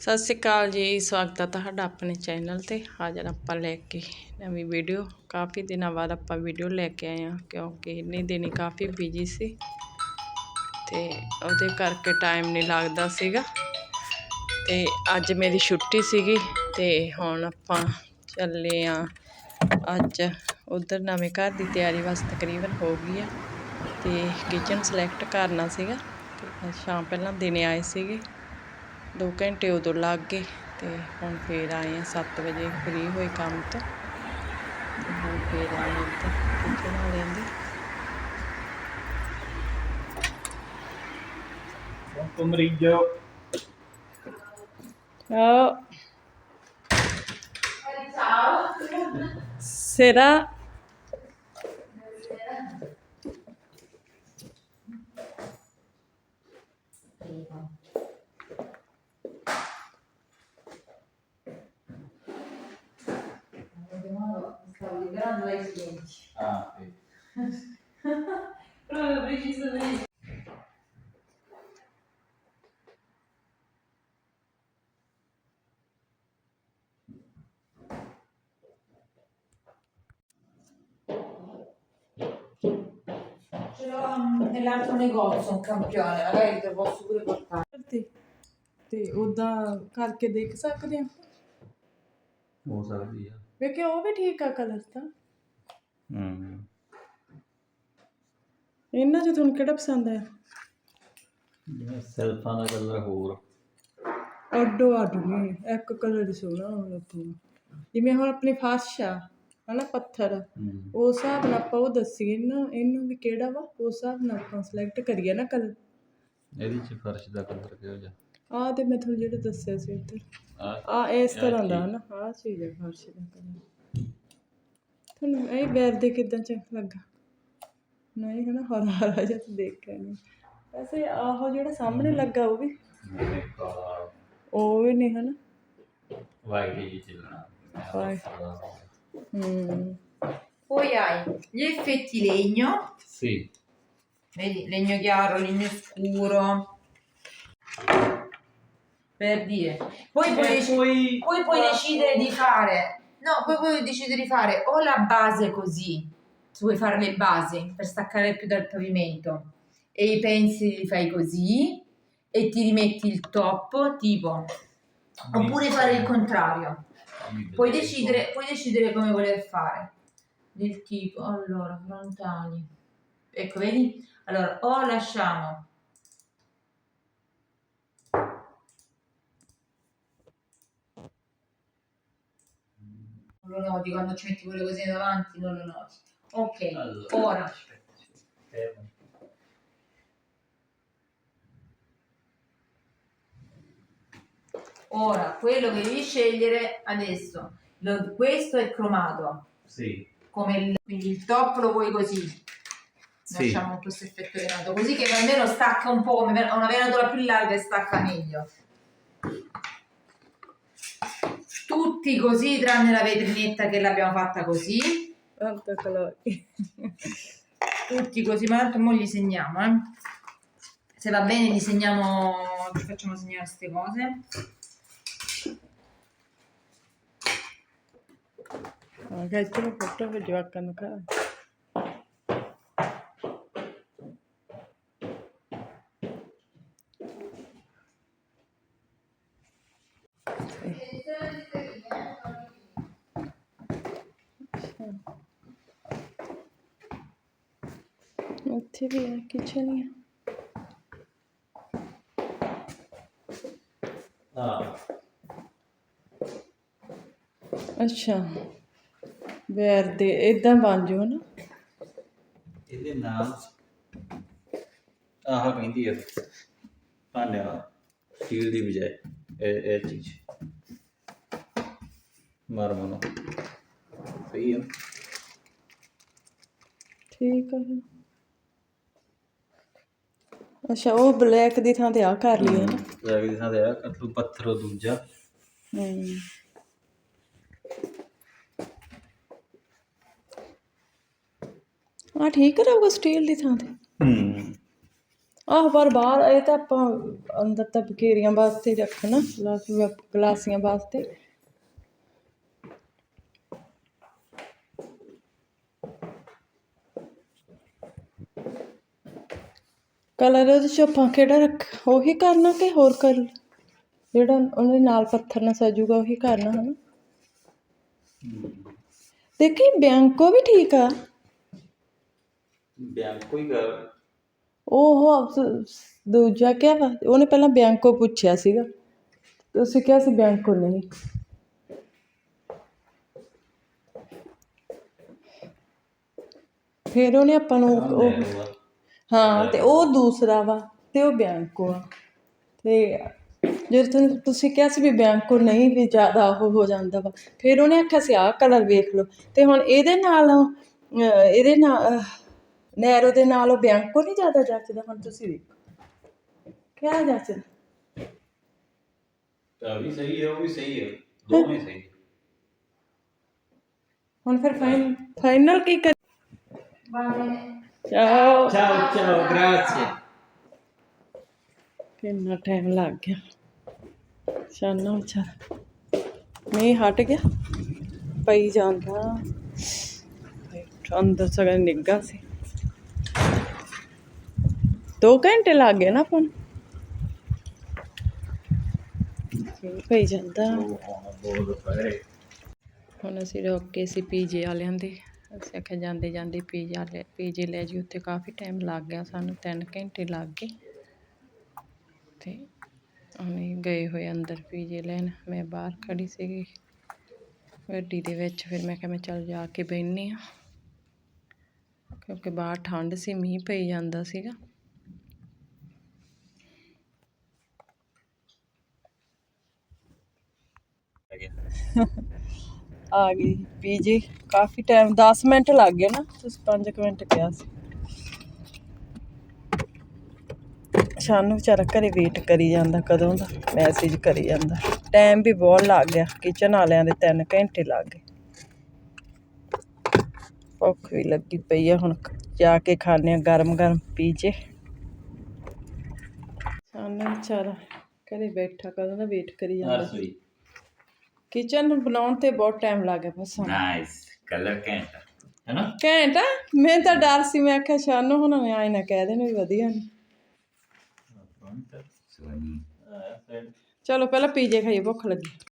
ਸਤਿ ਸ਼੍ਰੀ ਅਕਾਲ ਜੀ, ਸਵਾਗਤ ਹੈ ਤੁਹਾਡਾ ਆਪਣੇ ਚੈਨਲ ਤੇ। ਹਾਜ਼ਰ ਆਪਾਂ ਲੈ ਕੇ ਨਵੀਂ ਵੀਡੀਓ। ਕਾਫੀ ਦਿਨਾਂ ਬਾਅਦ ਆਪਾਂ ਵੀਡੀਓ ਲੈ ਕੇ ਆਏ ਹਾਂ, ਕਿਉਂਕਿ ਇੰਨੇ ਦਿਨ ਕਾਫੀ ਬਿਜ਼ੀ ਸੀ ਤੇ ਉਹਦੇ ਕਰਕੇ ਟਾਈਮ ਨਹੀਂ ਲੱਗਦਾ ਸੀਗਾ। ਤੇ ਅੱਜ ਮੇਰੀ ਛੁੱਟੀ ਸੀਗੀ ਤੇ ਹੁਣ ਆਪਾਂ ਚੱਲੇ ਆ ਅੱਜ ਉਧਰ ਨਵੇਂ ਘਰ ਦੀ ਤਿਆਰੀ ਬਸ ਤਕਰੀਬਨ ਹੋ ਗਈ ਆ ਤੇ ਕਿਚਨ ਸਿਲੈਕਟ ਕਰਨਾ ਸੀਗਾ। ਤੇ ਸ਼ਾਮ ਪਹਿਲਾਂ ਦਿਨੇ ਆਏ ਸੀਗੇ। 2 ਘੰਟੇ ਉਦੋਂ ਲੱਗ ਗਏ ਤੇ ਹੁਣ ਫੇਰ ਆਏ ਆ 7 ਵਜੇ ਫ੍ਰੀ ਹੋਏ ਕੰਮ ਤੋਂ। ਤੇ ਹੁਣ ਫੇਰ ਆਏ ਇੱਧਰ ਕਿਚਨ ਵਾਲਿਆਂ ਦੇ। ਤੁਮ ਮਰੀਜ਼ ਆ será liberando dai clienti. Ah, sì. Proprio precisamente. Ce l'ho mm, nell'altro negozio un campione, magari te lo posso pure portare. ਤੇ ਤੇ ਉਦਾਂ ਕਰਕੇ ਦੇਖ ਸਕਦੇ ਆ ਹੋ ਸਕਦੀ ਆ ਵੇਖੇ ਉਹ ਵੀ ਠੀਕ ਆ ਕਲਰ ਤਾਂ। ਹੂੰ। ਇਹਨਾਂ ਚ ਤੁਹਾਨੂੰ ਕਿਹੜਾ ਪਸੰਦ ਆਇਆ? ਜਿਵੇਂ ਸੈਲਫਾਂ ਦਾ ਕਲਰ ਹੋਰ। ਅੱਡੋ ਅੱਡ ਨਹੀਂ ਇੱਕ ਕਲਰ ਹੀ ਸੋਹਣਾ ਹੁਣ ਆਪਣਾ ਜਿਵੇਂ ਹੁਣ ਆਪਣੀ ਫਰਸ਼ ਆ ਹਨਾ ਪੱਥਰ ਆ ਹੂੰ। ਉਸ ਹਿਸਾਬ ਨਾਲ ਆਪਾਂ ਉਹ ਦੱਸੀਏ ਨਾ ਇਹਨੂੰ ਵੀ ਕਿਹੜਾ ਵਾ? ਉਸ ਹਿਸਾਬ ਨਾਲ ਆਪਾਂ ਸਿਲੈਕਟ ਕਰੀਏ ਨਾ ਕਲਰ ਇਹਦੇ ਚ ਫਰਸ਼ ਦਾ ਕਲਰ ਕਿਹੋ ਜਿਹਾ? ਆਹ ਤੇ ਮੈਂ ਤੁਹਾਨੂੰ ਜਿਹੜਾ ਦੱਸਿਆ ਸੀ ਉੱਧਰ ਆ ਆ ਇਸ ਤਰ੍ਹਾਂ ਦਾ ਹਨਾ ਆਹ ਚੀਜ਼ ਹੈ ਫਰਸ਼ ਦਾ ਕਲਰ ਤੁਹਾਨੂੰ ਇਹ ਬੈਰ ਦੇ ਕਿਦਾਂ ਚ ਲੱਗਾ ਨਹੀਂ ਹਨਾ ਹਰਾ ਹਰਾ ਜਿਹਾ ਤਾਂ ਦੇਖਿਆ ਨਹੀਂ ਵੈਸੇ ਆਹੋ ਜਿਹੜਾ ਸਾਹਮਣੇ ਲੱਗਾ ਉਹ ਵੀ ਮੇਰੇ ਕਾਲਾ ਉਹ ਵੀ ਨਹੀਂ ਹਨਾ ਵਾਈਟ ਹੀ ਚੱਲਣਾ White. ਹੂੰ Poi hai gli effetti legno, C vedi, legno chiaro, legno scuro. Per dire. Poi puoi, dec- poi poi puoi decidere di fare. No, poi puoi decidere di fare o la base così, se vuoi fare le basi per staccare più dal pavimento, e i pensili li fai così, e ti rimetti il top, tipo. Oppure fare il contrario. Puoi decidere, puoi decidere come voler fare. Del tipo, allora, frontali. Ecco, vedi? Allora, o lasciamo non lo noti quando ci metti quelle cosine davanti, non lo noti. Ok, Allora, ora aspetta, ora quello che devi scegliere adesso. Lo- questo è cromato, Sì. come il, quindi il top lo vuoi così. Sì. Lasciamo questo effetto venato così che almeno stacca un po' come una venatura più larga e stacca meglio. tutti così, tranne la vetrinetta che l'abbiamo fatta così. Tanto colori. tutti così, ma tanto mo gli segniamo, eh. Se va bene gli segniamo, ci facciamo segnare queste cose. Ragazzi, purtroppo ਉੱਥੇ ਵੀ ਹੈ kitchen ਹੀ ਆ। ਹਾਂ। ਅੱਛਾ। ਬੈਰ ਦੇ ਇਦਾਂ ਬਣ ਜਾਓ ਨਾ। ਇਹਦੇ ਨਾਲ ਆਹ ਕਹਿੰਦੀ ਹੈ ਭਾਂਡਿਆਂ ਸਟੀਲ ਦੀ ਬਜਾਏ ਇਹ ਇਹ ਚੀਜ਼। ਮਰਮਨ ਸਹੀ ਹੈ ਠੀਕ ਫਿਰ। ਅੱਛਾ ਉਹ ਬਲੈਕ ਦੀ ਥਾਂ ਤੇ ਆ ਕਰ ਲਈ ਹੈ ਨਾ ਲੱਗ ਦੀ ਥਾਂ ਤੇ ਆ ਕਤਲੂ ਪੱਥਰ ਦੂਜਾ। ਹਮ। ਆ ਠੀਕ ਰਹੂਗਾ ਸਟੀਲ ਦੀ ਥਾਂ ਤੇ? ਹੂੰ ਆਹ ਪਰ ਬਾਹਰ ਇਹ ਤਾਂ ਆਪਾਂ ਅੰਦਰ ਤਾਂ ਬਕੇਰੀਆਂ ਵਾਸਤੇ ਹੀ ਰੱਖਣਾ ਗਲਾਸ ਗਲਾਸੀਆਂ ਵਾਸਤੇ। ਕਲਰ ਉਹਦੇ ਚ ਆਪਾਂ ਕਿਹੜਾ ਰੱਖ ਉਹੀ ਕਰਨਾ ਕਿ ਹੋਰ ਕਰ ਜਿਹੜਾ ਉਹਦੇ ਨਾਲ ਪੱਥਰ ਨਾਲ ਸਜੂਗਾ ਉਹੀ ਕਰਨਾ ਹਨਾ? ਦੇਖੀ ਬਿਆੰਕੋ ਵੀ ਠੀਕ ਆ। ਬਿਆੰਕੋ ਹੀ ਕਰ। ਉਹ ਅਫਸ- ਦੂਜਾ ਕਿਆ ਵਾ? ਉਹਨੇ ਪਹਿਲਾਂ ਬਿਆੰਕੋ ਪੁੱਛਿਆ ਸੀਗਾ। ਤੁਸੀਂ ਕਿਹਾ ਸੀ ਬਿਆੰਕੋ ਨਹੀਂ। ਫਿਰ ਉਹਨੇ ਆਪਾਂ ਨੂੰ ਉਹ ਉਹ ਹਾਂ ਤੇ ਉਹ ਦੂਸਰਾ ਵਾ ਤੇ ਉਹ ਬਿਆੰਕੋ ਆ। ਤੇ ਜੇ ਤੁਹਾਨੂੰ ਤੁਸੀਂ ਕਿਹਾ ਸੀ ਵੀ ਬਿਆੰਕੋ ਨਹੀਂ ਵੀ ਜ਼ਿਆਦਾ ਉਹ ਹੋ ਜਾਂਦਾ ਵਾ ਫਿਰ ਉਹਨੇ ਆਖਿਆ ਸੀ ਆਹ ਕਲਰ ਵੇਖ ਲਓ। ਤੇ ਹੁਣ ਇਹਦੇ ਨਾਲ ਇਹਦੇ ਨਾਲ ਨੈਰੋ ਦੇ ਨਾਲ ਉਹ ਬਿਆੰਕੋ ਨਹੀਂ ਜ਼ਿਆਦਾ ਜੱਚਦਾ ਹੁਣ ਤੁਸੀਂ ਵੇਖੋ। ਕਿਆ ਜੱਚਦਾ? ਤਾਂ ਵੀ ਸਹੀ ਹੈ ਉਹ ਵੀ ਸਹੀ ਹੈ? ਦੋਵੇਂ ਸਹੀ। ਹੁਣ ਫਿਰ ਫਾਈਨਲ ਕੀ ਕਰ Va ਚਾਓ ciao ciao grazie. ਕਿੰਨਾ ਟਾਈਮ ਲੱਗ ਗਿਆ। ਸ਼ਾਨਾ ਵਿਚਾਰਾ ਨਹੀਂ ਹਟ ਗਿਆ। ਪਈ ਜਾਂਦਾ। ਅੰਦਰ ਸਗੋਂ ਨਿੱਗਾ ਸੀ। ਦੋ ਘੰਟੇ ਲੱਗ ਗਏ ਨਾ ਆਪਾਂ ਨੂੰ ਨਹੀਂ ਪਈ ਜਾਂਦਾ। ਹੁਣ ਅਸੀਂ ਰੁਕ ਕੇ ਸੀ ਪੀਜੇ ਵਾਲਿਆਂ ਦੇ। ਅਸੀਂ ਆਖਿਆ ਜਾਂਦੇ ਜਾਂਦੇ ਪੀਜੇ ਵਾਲੇ ਪੀਜੇ ਲੈ ਜੀ ਉੱਥੇ ਕਾਫੀ ਟਾਈਮ ਲੱਗ ਗਿਆ ਸਾਨੂੰ, ਤਿੰਨ ਘੰਟੇ ਲੱਗ ਗਏ। ਅਤੇ ਅਸੀਂ ਗਏ ਹੋਏ ਅੰਦਰ ਪੀਜੇ ਲੈਣ। ਮੈਂ ਬਾਹਰ ਖੜੀ ਸੀਗੀ ਗੱਡੀ ਦੇ ਵਿੱਚ। ਫਿਰ ਮੈਂ ਕਿਹਾ ਮੈਂ ਚੱਲ ਜਾ ਕੇ ਬਹਿਨੀ ਆ ਕਿਉਂਕਿ ਬਾਹਰ ਠੰਡ ਸੀ, ਮੀਂਹ ਪਈ ਜਾਂਦਾ ਸੀਗਾ। ਆ ਗਈ ਪੀਜੀ ਕਾਫੀ ਟਾਈਮ 10 ਮਿੰਟ ਲੱਗ ਗਏ ਨਾ, ਤੁਸੀਂ 5 ਮਿੰਟ ਕਿਹਾ ਸੀ। ਸ਼ਾਨੂ ਵਿਚਾਰਾ ਘਰੇ ਵੇਟ ਕਰੀ ਜਾਂਦਾ, ਕਦੋਂ ਦਾ? ਮੈਸੇਜ ਕਰੀ ਜਾਂਦਾ। ਟਾਈਮ ਵੀ ਬਹੁਤ ਲੱਗ ਗਿਆ ਕਿਚਨ ਵਾਲਿਆਂ ਦੇ 3 ਘੰਟੇ ਲੱਗ ਗਏ। ਭੁੱਖ ਵੀ ਲੱਗੀ ਪਈ ਆ ਹੁਣ, ਜਾ ਕੇ ਖਾਣੇ ਆ ਗਰਮ ਗਰਮ ਪੀਜੇ। ਸ਼ਾਨੂ ਵਿਚਾਰਾ ਘਰੇ ਬੈਠਾ, ਕਦੋਂ ਦਾ ਵੇਟ ਕਰੀ ਜਾਂਦਾ? ਕਿਚਨ ਨੂੰ ਬਣਾਉਣ ਤੇ ਬਹੁਤ ਟਾਈਮ ਲੱਗ ਗਿਆ ਬਸ ਹੁਣ। ਨਾਈਸ ਕਲਰ ਕੈਂਟ ਹੈ ਨਾ? ਘੈਂਟ ਆ? ਮੈਂ ਤਾਂ ਡਰ ਸੀ ਮੈਂ ਆਖਿਆ ਸ਼ਾਨੂ ਹੁਣ ਆਏ ਨਾ ਕਹਿ ਦੇਣ ਵੀ ਵਧੀਆ ਨੇ। ਸੋਨੀ ਚਲੋ ਪਹਿਲਾਂ ਪੀਜੇ ਖਾਈਏ ਭੁੱਖ ਲੱਗੀ।